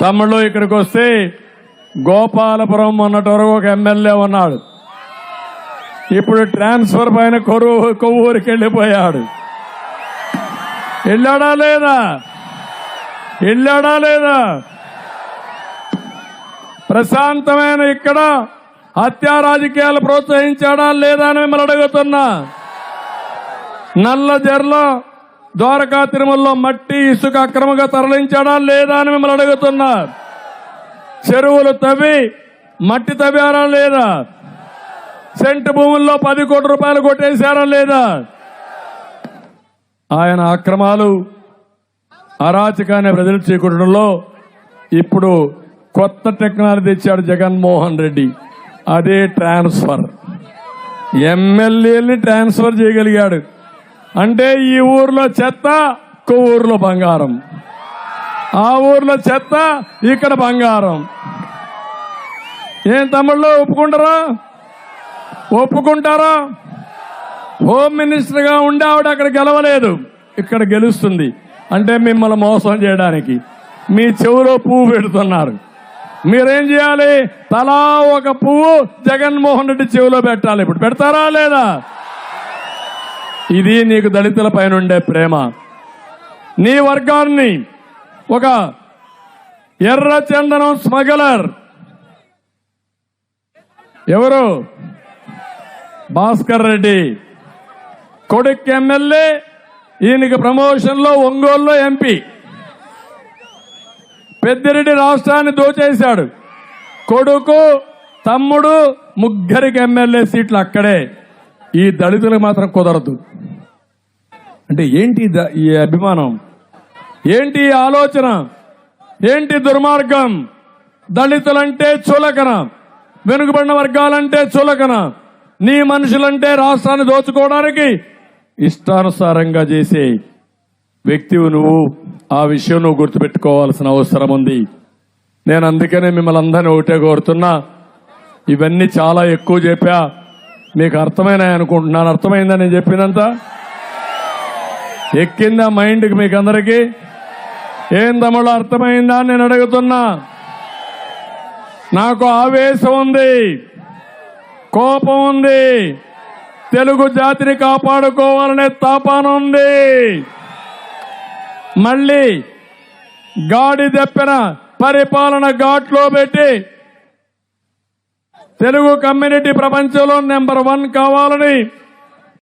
తమ్ముళ్ళు ఇక్కడికి వస్తే గోపాలపురం మొన్నటి వరకు ఒక ఎమ్మెల్యే ఉన్నాడు. ఇప్పుడు ట్రాన్స్ఫర్ పైన కొరు కొవ్వూరికి వెళ్ళిపోయాడు. వెళ్ళాడా లేదా? వెళ్ళాడా లేదా? ప్రశాంతమైన ఇక్కడ హత్యా రాజకీయాలు ప్రోత్సహించాడా లేదా అని మిమ్మల్ని అడుగుతున్నా. నల్ల జర్లో ద్వారకా తిరుమలలో మట్టి ఇసుక అక్రమంగా తరలించాడా లేదా అని మిమ్మల్ని అడుగుతున్నా. చెరువులు తవ్వి మట్టి తవ్వారా లేదా? సెంటు భూముల్లో పది కోట్ల రూపాయలు కొట్టేశారా లేదా? ఆయన అక్రమాలు అరాచకాన్ని ప్రజలు చేకూడడంలో ఇప్పుడు కొత్త టెక్నాలజీ ఇచ్చాడు జగన్మోహన్ రెడ్డి. అదే ట్రాన్స్ఫర్. ఎమ్మెల్యేని ట్రాన్స్ఫర్ చేయగలిగాడు. అంటే ఈ ఊర్లో చెత్త ఇంకో ఊర్లో బంగారం. ఆ ఊర్లో చెత్త ఇక్కడ బంగారం. ఏం తమ్ముళ్ళు ఒప్పుకుంటారా? ఒప్పుకుంటారా? హోమ్ మినిస్టర్గా ఉండే ఆవిడ అక్కడ గెలవలేదు. ఇక్కడ గెలుస్తుంది. అంటే మిమ్మల్ని మోసం చేయడానికి. మీ చెవులో పువ్వు పెడుతున్నారు. మీరేం చేయాలి? తలా ఒక పువ్వు జగన్మోహన్ రెడ్డి చెవిలో పెట్టాలి. ఇప్పుడు పెడతారా లేదా? ఇది నీకు దళితుల పైన ఉండే ప్రేమ. నీ వర్గాన్ని ఒక ఎర్ర చందనం స్మగలర్. ఎవరు? భాస్కర్ రెడ్డి. కొడుకు ఎమ్మెల్యే ఈయనకి ప్రమోషన్లో ఒంగోలులో ఎంపీ. పెద్దిరెడ్డి రాష్ట్రాన్ని దోచేశాడు. కొడుకు తమ్ముడు ముగ్గురికి ఎమ్మెల్యే సీట్లు అక్కడే. ఈ దళితులకు మాత్రం కుదరదు. అంటే ఏంటి ఈ ద- ఈ అభిమానం? ఏంటి ఆలోచన? ఏంటి దుర్మార్గం? దళితులంటే చులకన. వెనుకబడిన వర్గాలంటే చులకన. నీ మనుషులంటే రాష్ట్రాన్ని దోచుకోవడానికి ఇష్టానుసారంగా చేసే వ్యక్తివు నువ్వు. ఆ విషయం నువ్వు గుర్తుపెట్టుకోవాల్సిన అవసరం ఉంది. నేను అందుకనే మిమ్మల్ని అందరినీ ఒకటే కోరుతున్నా. ఇవన్నీ చాలా ఎక్కువ చెప్పా. మీకు అర్థమైనాయి అనుకుంటున్నాను అర్థమైందని నేను చెప్పినంత? ఎక్కిందా మైండ్కి మీకు అందరికీ ఏం తమ్ముడు అర్థమైందా నేను అడుగుతున్నా. నాకు ఆవేశం ఉంది కోపం ఉంది తెలుగు జాతిని కాపాడుకోవాలనే తాపాన ఉంది. మళ్ళీ గాడి దెప్పిన పరిపాలన ఘాట్లో పెట్టి తెలుగు కమ్యూనిటీ ప్రపంచంలో నెంబర్ వన్ కావాలని